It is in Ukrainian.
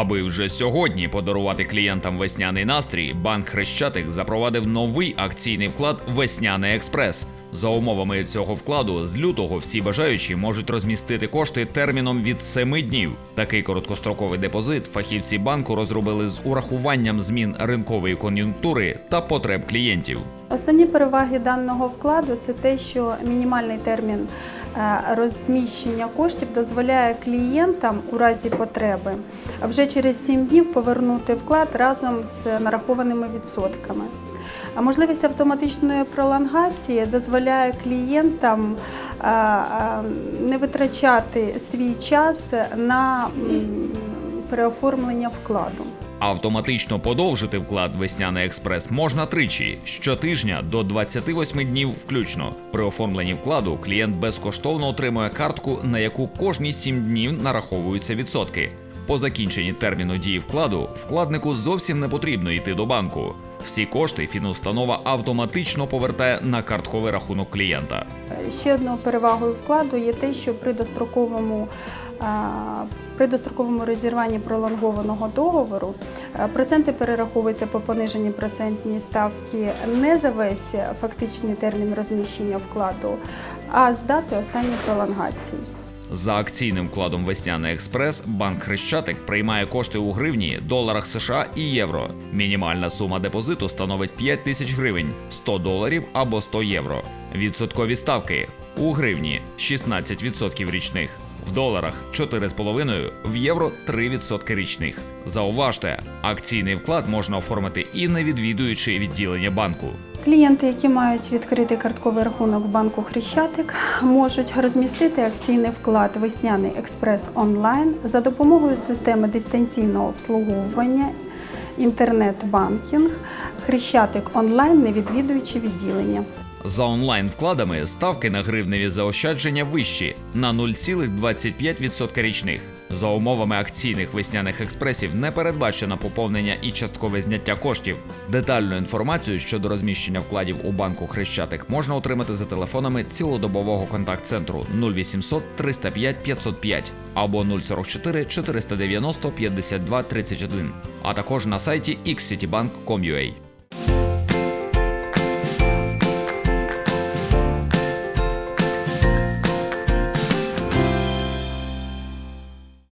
Аби вже сьогодні подарувати клієнтам весняний настрій, банк Хрещатик запровадив новий акційний вклад Весняний експрес. За умовами цього вкладу з лютого всі бажаючі можуть розмістити кошти терміном від 7 днів. Такий короткостроковий депозит фахівці банку розробили з урахуванням змін ринкової кон'юнктури та потреб клієнтів. Основні переваги даного вкладу це те, що мінімальний термін розміщення коштів дозволяє клієнтам у разі потреби вже через 7 днів повернути вклад разом з нарахованими відсотками. А можливість автоматичної пролонгації дозволяє клієнтам е, е, не витрачати свій час на переоформлення вкладу. Автоматично подовжити вклад Весняний експрес можна тричі щотижня до 28 днів включно. При оформленні вкладу клієнт безкоштовно отримує картку, на яку кожні 7 днів нараховуються відсотки. По закінченні терміну дії вкладу вкладнику зовсім не потрібно йти до банку. Всі кошти фінустанова автоматично повертає на картковий рахунок клієнта. Ще одною перевагою вкладу є те, що при достроковому, при достроковому розірванні пролонгованого договору проценти перераховуються по пониженій процентній ставці не за весь фактичний термін розміщення вкладу, а з дати останньої пролонгації. За акційним вкладом Весняний експрес банк Хрещатик приймає кошти у гривні, доларах США і євро. Мінімальна сума депозиту становить 5 тисяч гривень, 100 доларів або 100 євро. Відсоткові ставки у гривні 16% річних. В доларах 4,5, в євро 3% річних. Зауважте, акційний вклад можна оформити і не відвідуючи відділення банку. Клієнти, які мають відкритий картковий рахунок в банку Хрещатик, можуть розмістити акційний вклад Весняний експрес онлайн за допомогою системи дистанційного обслуговування, інтернет-банкінг, Хрещатик онлайн, не відвідуючи відділення. За онлайн-вкладами ставки на гривневі заощадження вищі на 0,25% річних. За умовами акційних весняних експресів не передбачено поповнення і часткове зняття коштів. Детальну інформацію щодо розміщення вкладів у банку Хрещатик можна отримати за телефонами цілодобового контакт-центру 0800 305 505 або 044 490 52 31, а також на сайті xcitybank.com.ua.